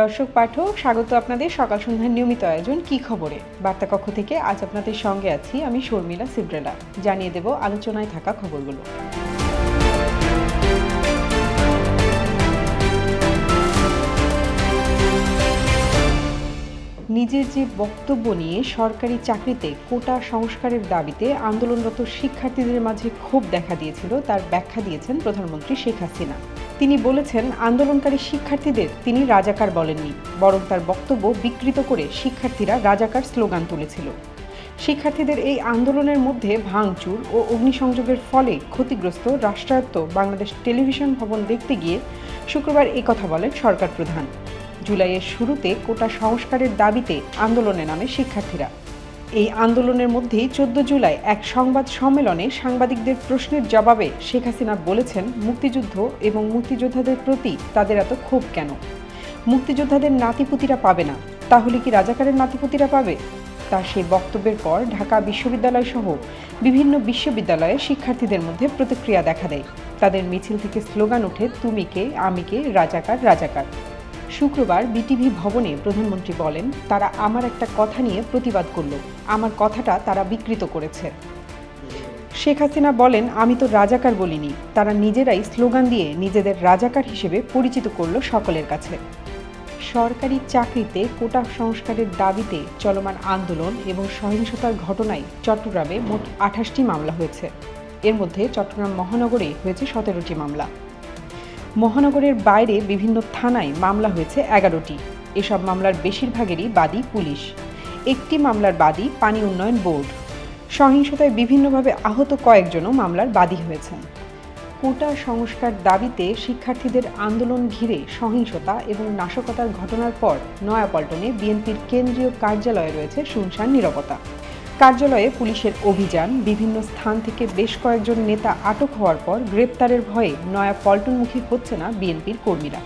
দর্শক, পাঠক, স্বাগত আপনাদের সকাল সন্ধ্যার নিয়মিত আয়োজন কি খবরে? বার্তা কক্ষ থেকে আজ আপনাদের সঙ্গে আছি আমি শর্মিলা সিব্রেলা। জানিয়ে দেব আলোচনায় থাকা খবরগুলো। নিজের যে বক্তব্য নিয়ে সরকারি চাকরিতে কোটা সংস্কারের দাবিতে আন্দোলনরত শিক্ষার্থীদের মাঝে ক্ষোভ দেখা দিয়েছিল, তার ব্যাখ্যা দিয়েছেন প্রধানমন্ত্রী শেখ হাসিনা। তিনি বলেছেন, আন্দোলনকারী শিক্ষার্থীদের তিনি রাজাকার বলেননি, বরং তার বক্তব্য বিকৃত করে শিক্ষার্থীরা রাজাকার স্লোগান তুলেছিল। শিক্ষার্থীদের এই আন্দোলনের মধ্যে ভাঙচুর ও অগ্নিসংযোগের ফলে ক্ষতিগ্রস্ত রাষ্ট্রায়ত্ত বাংলাদেশ টেলিভিশন ভবন দেখতে গিয়ে শুক্রবার কথা বলেন সরকার প্রধান। জুলাইয়ের শুরুতে কোটা সংস্কারের দাবিতে আন্দোলনে নামে শিক্ষার্থীরা। এই আন্দোলনের মধ্যেই চোদ্দ জুলাই এক সংবাদ সম্মেলনে সাংবাদিকদের প্রশ্নের জবাবে শেখ হাসিনা বলেছেন, মুক্তিযুদ্ধ এবং মুক্তিযোদ্ধাদের প্রতি তাদের এত ক্ষোভ কেন? মুক্তিযোদ্ধাদের নাতিপুতিরা পাবে না, তাহলে কি রাজাকারের নাতিপুতিরা পাবে? তার সেই বক্তব্যের পর ঢাকা বিশ্ববিদ্যালয় সহ বিভিন্ন বিশ্ববিদ্যালয়ে শিক্ষার্থীদের মধ্যে প্রতিক্রিয়া দেখা দেয়। তাদের মিছিল থেকে স্লোগান ওঠে, তুমি কে? আমি কে? রাজাকার রাজাকার। শুক্রবার বিটিভি ভবনে প্রধানমন্ত্রী বলেন, তারা আমার একটা কথা নিয়ে প্রতিবাদ করল। আমার কথাটা তারা বিকৃত করেছে। শেখ হাসিনা বলেন, আমি তো রাজাকার বলিনি। তারা নিজেরাই স্লোগান দিয়ে নিজেদের রাজাকার হিসেবে পরিচিত করল সকলের কাছে। সরকারি চাকরিতে কোটা সংস্কারের দাবিতে চলমান আন্দোলন এবং সহিংসতার ঘটনায় চট্টগ্রামে মোট আঠাশটি মামলা হয়েছে। এর মধ্যে চট্টগ্রাম মহানগরে হয়েছে সতেরোটি মামলা। মহানগরের বাইরে বিভিন্ন থানায় মামলা হয়েছে এগারোটি। এসব মামলার বেশিরভাগেরই বাদী পুলিশ। একটি মামলার বাদী পানি উন্নয়ন বোর্ড। সহিংসতায় বিভিন্নভাবে আহত কয়েকজনও মামলার বাদী হয়েছেন। কোটা সংস্কার দাবিতে শিক্ষার্থীদের আন্দোলন ঘিরে সহিংসতা এবং নাশকতার ঘটনার পর নয়াপল্টনে বিএনপির কেন্দ্রীয় কার্যালয়ে রয়েছে শুনশান নিরবতা। কার্যালয়ে পুলিশের অভিযান। বিভিন্ন স্থান থেকে বেশ কয়েকজন নেতা আটক হওয়ার পর গ্রেপ্তারের ভয়ে নয়া পল্টনমুখী হচ্ছে না বিএনপির কর্মীরা।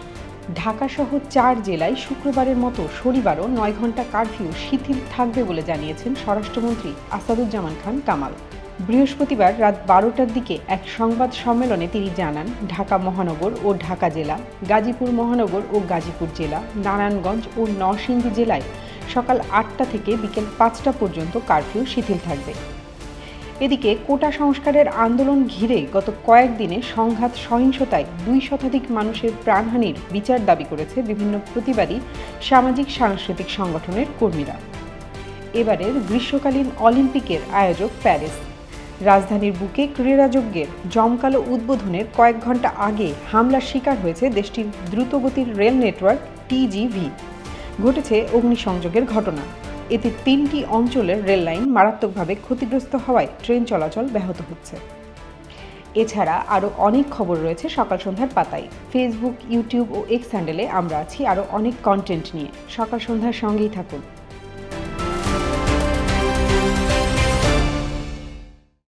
ঢাকাসহ চার জেলায় শুক্রবারের মতো শনিবারও নয় ঘণ্টা কারফিউ শিথিল থাকবে বলে জানিয়েছেন স্বরাষ্ট্রমন্ত্রী আসাদুজ্জামান খান কামাল। বৃহস্পতিবার রাত বারোটার দিকে এক সংবাদ সম্মেলনে তিনি জানান, ঢাকা মহানগর ও ঢাকা জেলা, গাজীপুর মহানগর ও গাজীপুর জেলা, নারায়ণগঞ্জ ও নরসিংদী জেলায় সকাল আটটা থেকে বিকেল পাঁচটা পর্যন্ত কারফিউ শিথিল থাকবে। এদিকে কোটা সংস্কারের আন্দোলন ঘিরে গত কয়েকদিনে সংঘাত সহিংসতায় দুই শতাধিক মানুষের প্রাণহানির বিচার দাবি করেছে বিভিন্ন প্রতিবাদী সামাজিক সাংস্কৃতিক সংগঠনের কর্মীরা। এবারের গ্রীষ্মকালীন অলিম্পিকের আয়োজক প্যারিস। রাজধানীর বুকে ক্রীড়াযজ্ঞের জমকালো উদ্বোধনের কয়েক ঘণ্টা আগে হামলার শিকার হয়েছে দেশটির দ্রুতগতির রেল নেটওয়ার্ক টিজিভি। ঘটেছে অগ্নিসংযোগের ঘটনা। এতে তিনটি অঞ্চলের রেল লাইন মারাত্মকভাবে ক্ষতিগ্রস্ত হওয়ায় ট্রেন চলাচল ব্যাহত হচ্ছে। এছাড়া আরও অনেক খবর রয়েছে সকাল সন্ধ্যার পাতায়। ফেসবুক ইউটিউব ও এক্স হ্যান্ডেলে আমরা আছি আরও অনেক কন্টেন্ট নিয়ে। সকাল সন্ধ্যার সঙ্গেই থাকুন।